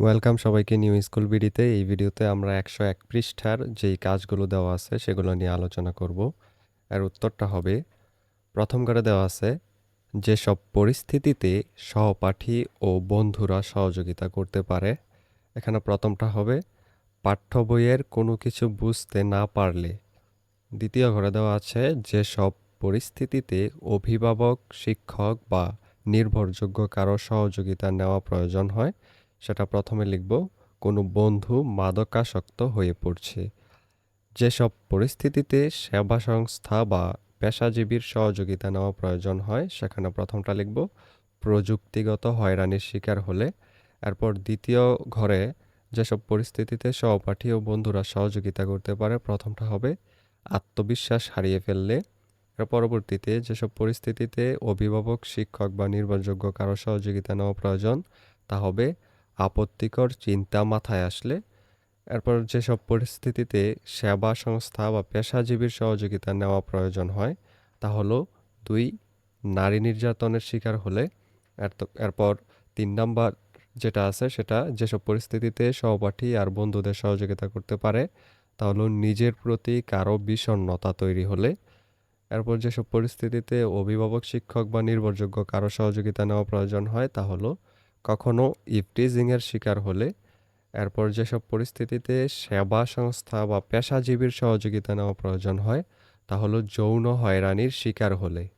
Welcome সবাইকে new school বিডিতে এই ভিডিওতে আমরা একশো এক পৃষ্ঠার যেই কাজগুলো দেওয়া আছে, সেগুলো নিয়ে আলোচনা করব। এর উত্তরটা হবে, প্রথম করে দেওয়া আছে, যেসব পরিস্থিতিতে সহপাঠী ও বন্ধুরা সহযোগিতা করতে পারে, এখানে প্রথমটা হবে, পাঠ্য বইয়ের কোনো কিছু বুঝতে না পারলে। দ্বিতীয় ঘরে দেওয়া আছে, যেসব পরিস্থিতিতে অভিভাবক, শিক্ষক বা নির্ভরযোগ্য কারও সহযোগিতা নেওয়া প্রয়োজন হয় সেটা প্রথমে লিখব, কোনো বন্ধু মাদকাসক্ত হয়ে পড়ছে। যেসব পরিস্থিতিতে সেবা সংস্থা বা পেশাজীবীর সহযোগিতা নেওয়া প্রয়োজন হয়, সেখানে প্রথমটা লিখব, প্রযুক্তিগত হয়রানির শিকার হলে। এরপর দ্বিতীয় ঘরে যেসব পরিস্থিতিতে সহপাঠী ও বন্ধুরা সহযোগিতা করতে পারে, প্রথমটা হবে আত্মবিশ্বাস হারিয়ে ফেললে। এর পরবর্তীতে যেসব পরিস্থিতিতে অভিভাবক, শিক্ষক বা নির্ভরযোগ্য কারও সহযোগিতা নেওয়া প্রয়োজন, তা হবে আপত্তিকর চিন্তা মাথায় আসলে, এরপর যেসব পরিস্থিতিতে সেবা সংস্থা বা পেশাজীবীর সহযোগিতা নেওয়া প্রয়োজন হয়, তা হলো, দুই, নারী নির্যাতনের শিকার হলে এরপর তিন নাম্বার যেটা আছে সেটা যেসব পরিস্থিতিতে সহপাঠী আর বন্ধুদের সহযোগিতা করতে পারে, তা হলো নিজের প্রতি কারও বিষণ্ণতা তৈরি হলে, এরপর যেসব পরিস্থিতিতে অভিভাবক, শিক্ষক বা নির্ভরযোগ্য কারও সহযোগিতা নেওয়া প্রয়োজন হয়, তা হলো কখনো ইভটিজিংয়ের শিকার হলে এরপর যেসব পরিস্থিতিতে সেবা সংস্থা বা পেশাজীবীর সহযোগিতা নেওয়া প্রয়োজন হয়, তা হলো যৌন হয়রানির শিকার হলে।